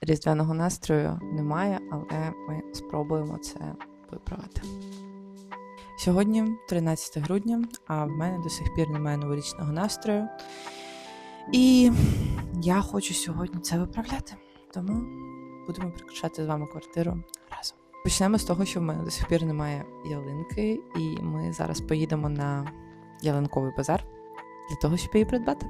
різдвяного настрою немає, але ми спробуємо це виправити. Сьогодні 13 грудня, а в мене до сих пір немає новорічного настрою. І я хочу сьогодні це виправляти. Тому будемо прикрашати з вами квартиру разом. Почнемо з того, що в мене до сих пір немає ялинки, і ми зараз поїдемо на ялинковий базар для того, щоб її придбати.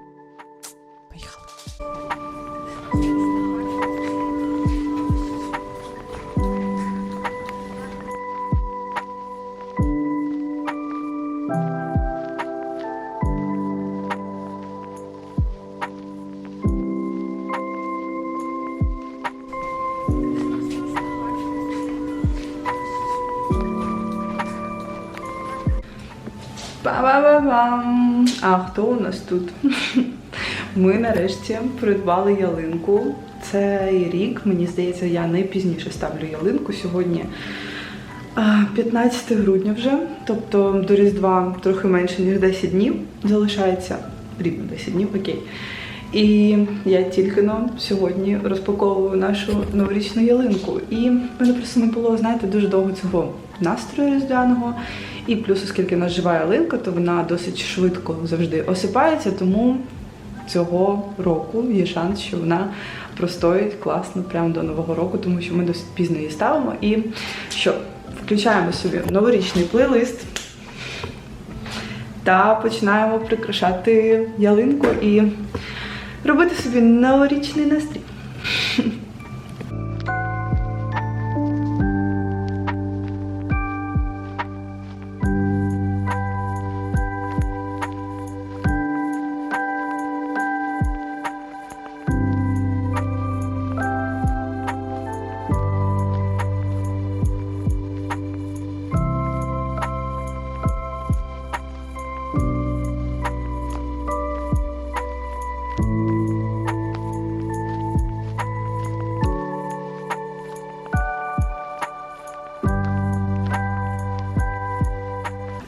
Ба-ба-ба-бам! А хто у нас тут? Ми нарешті придбали ялинку. Цей рік, мені здається, я найпізніше ставлю ялинку. Сьогодні 15 грудня вже, тобто до Різдва трохи менше, ніж 10 днів залишається. Рівно 10 днів, окей. І я тільки но сьогодні розпаковую нашу новорічну ялинку. І мене просто не було, знаєте, дуже довго цього настрою різдвяного. І плюс, оскільки в нас жива ялинка, то вона досить швидко завжди осипається, тому цього року є шанс, що вона простоїть класно прямо до нового року, тому що ми досить пізно її ставимо. І що, включаємо собі новорічний плейлист та починаємо прикрашати ялинку і робити собі новорічний настрій.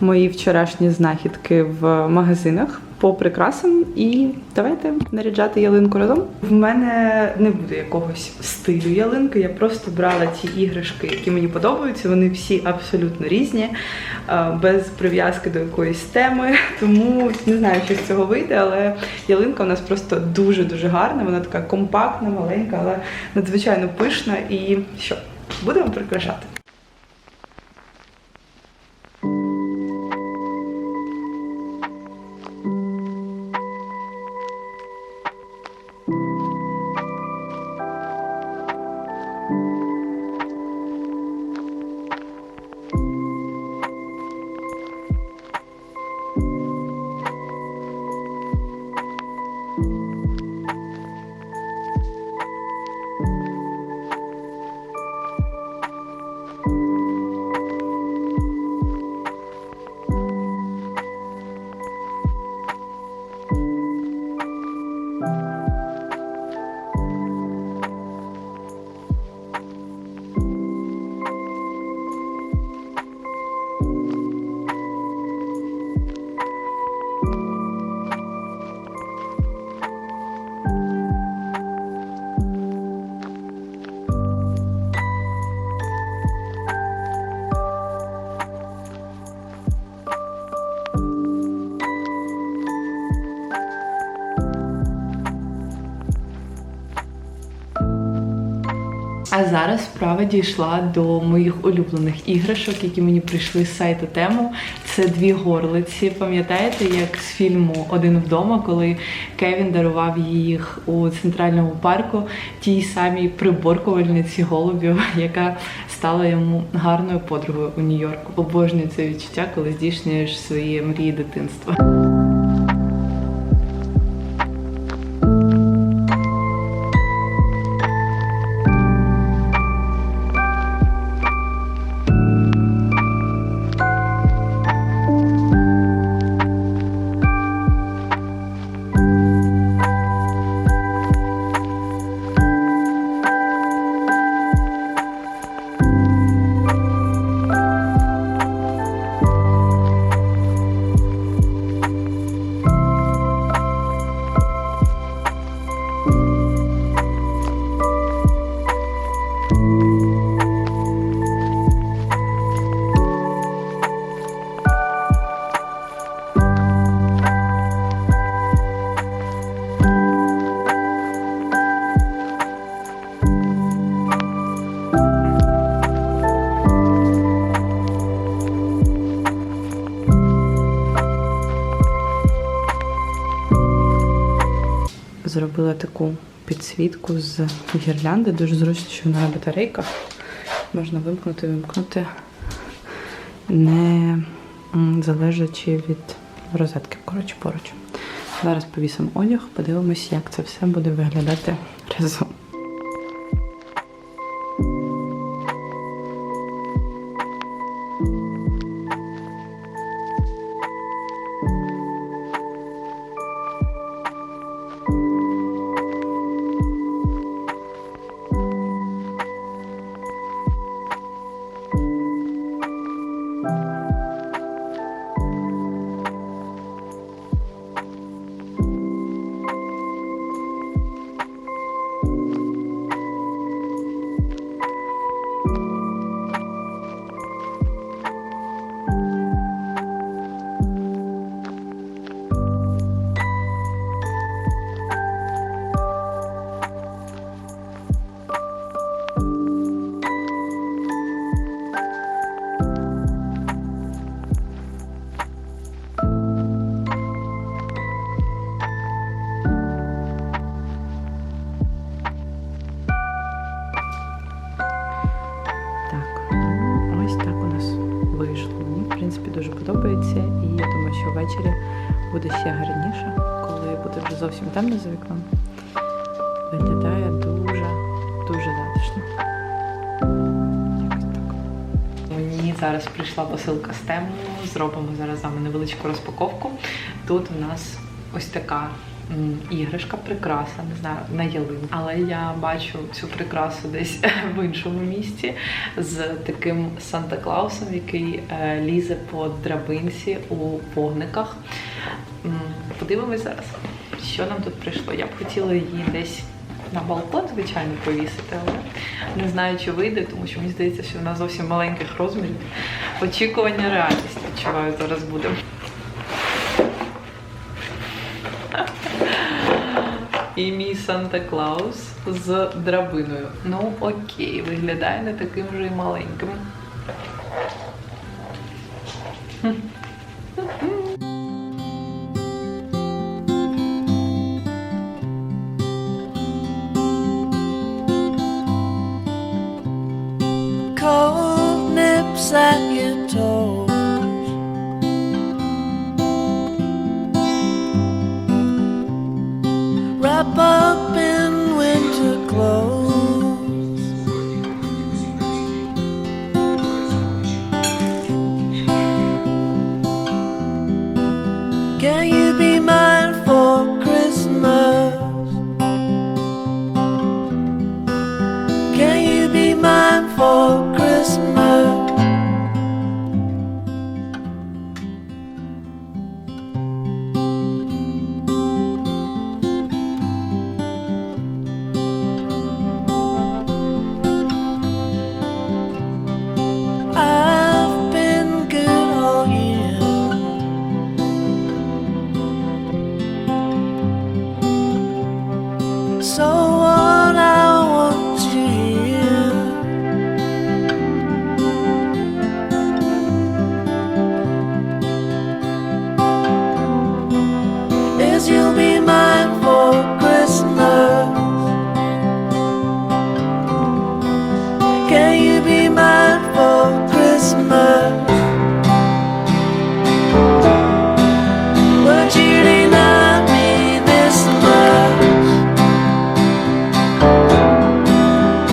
Мої вчорашні знахідки в магазинах по прикрасам і давайте наряджати ялинку разом. В мене не буде якогось стилю ялинки. Я просто брала ті іграшки, які мені подобаються. Вони всі абсолютно різні, е, без прив'язки до якоїсь теми. Тому не знаю, що з цього вийде, але ялинка у нас просто дуже дуже гарна. Вона така компактна, маленька, але надзвичайно пишна. І що будемо прикрашати. Зараз справа дійшла до моїх улюблених іграшок, які мені прийшли з сайту тему. Це дві горлиці. Пам'ятаєте, як з фільму Один вдома, коли Кевін дарував їх у центральному парку тій самій приборкувальниці голубів, яка стала йому гарною подругою у Нью-Йорку. Обожнюю це відчуття, коли здійснюєш свої мрії дитинства. Таку підсвітку з гірлянди. Дуже зручно, що вона на батарейках. Можна вимкнути, вимкнути, не залежачи від розетки. Коротше, поруч. Зараз повісимо одяг, подивимось, як це все буде виглядати разом. Принципі, дуже подобається. І я думаю, що ввечері буде ще гарніше, коли буде вже зовсім темно за вікном. Виглядає дуже, дуже затишно. Мені зараз прийшла посилка з тему. Зробимо зараз з вами невеличку розпаковку. Тут у нас ось така іграшка, прикраса, не знаю, на ялинку. Але я бачу цю прикрасу десь в іншому місці з таким Санта-Клаусом, який е, лізе по драбинці у вогниках. Подивимось зараз, що нам тут прийшло. Я б хотіла її десь на балкон, звичайно, повісити, але не знаю, чи вийде, тому що мені здається, що вона зовсім маленьких розмірів. Очікування реальність відчуваю зараз буде. І мій Санта Клаус з драбиною. Ну окей, виглядає не таким вже й маленьким. cold nips at so